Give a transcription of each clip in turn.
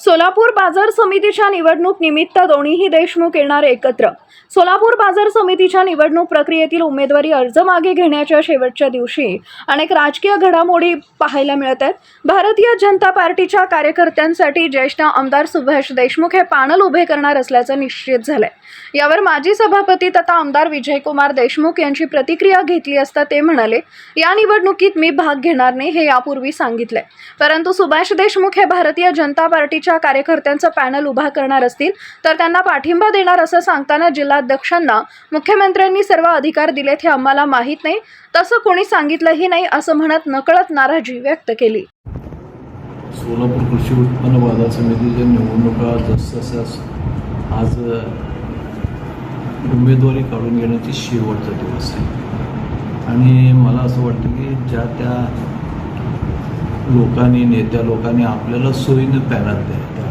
सोलापूर बाजार समितीच्या निवडणूक निमित्त दोन्हीही देशमुख येणार एकत्र. सोलापूर बाजार समितीच्या निवडणूक प्रक्रियेतील उमेदवारी अर्ज मागे घेण्याच्या शेवटच्या दिवशी अनेक राजकीय घडामोडी पाहायला मिळत आहेत. भारतीय जनता पार्टीच्या कार्यकर्त्यांसाठी ज्येष्ठ आमदार सुभाष देशमुख हे पॅनल उभे करणार असल्याचं निश्चित झालंय. यावर माजी सभापती तथा आमदार विजयकुमार देशमुख यांची प्रतिक्रिया घेतली असता ते म्हणाले या निवडणुकीत मी भाग घेणार नाही हे यापूर्वी सांगितलंय. परंतु सुभाष देशमुख हे भारतीय जनता पार्टीच्या पक्षाच्या कार्यकर्त्यांचं पॅनल उभा करणार असतील तर त्यांना पाठिंबा देणार असं सांगताना जिल्हाध्यक्षांना मुख्यमंत्र्यांनी सर्व अधिकार दिलेत हे आम्हाला माहीत नाही. तसं कोणी सांगितलंही नाही असं म्हणत नकळत नाराजी व्यक्त केली. सोलापूर कृषी उत्पन्न बाजार समितीच्या निवडणुका जसजस आज उमेदवारी काढून घेण्याची शेवटचा दिवस आहे. आणि मला असं वाटतं की ज्या त्या लोकांनी नेत्या लोकांनी आपल्याला सोयीनं पॅनल द्यायचा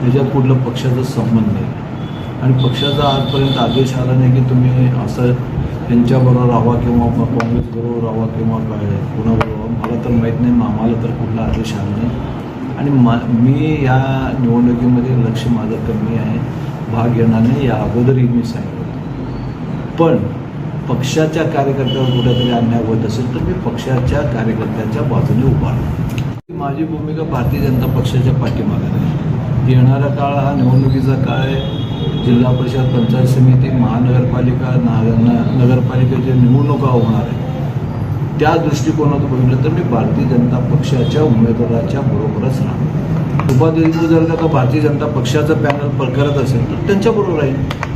त्याच्यात कुठलं पक्षाचा संबंध नाही. आणि पक्षाचा आजपर्यंत आदेश आला नाही की तुम्ही असं त्यांच्याबरोबर राहा किंवा काँग्रेसबरोबर राहा किंवा काय कुणाबरोबर मला तर माहीत नाही आम्हाला तर कुठला आदेश आला नाही. आणि मा मी या निवडणुकीमध्ये लक्ष माझं कमी आहे. भाग घेणार नाही या अगोदरही मी सांगितलं. पण पक्षाच्या कार्यकर्त्यावर कुठेतरी अन्याय होत असेल तर मी पक्षाच्या कार्यकर्त्यांच्या बाजूने उभा माझी भूमिका भारतीय जनता पक्षाच्या पाठीमागे आहे येणारा काळ हा निवडणुकीचा काळ आहे. जिल्हा परिषद पंचायत समिती महानगरपालिका ना नगरपालिकेच्या निवडणुका होणार आहे त्या दृष्टिकोनातून बघितलं तर मी भारतीय जनता पक्षाच्या उमेदवाराच्या बरोबरच राहणार. उपाध्यक्ष जर का भारतीय जनता पक्षाचं पॅनल करत असेल तर त्यांच्याबरोबर राहील.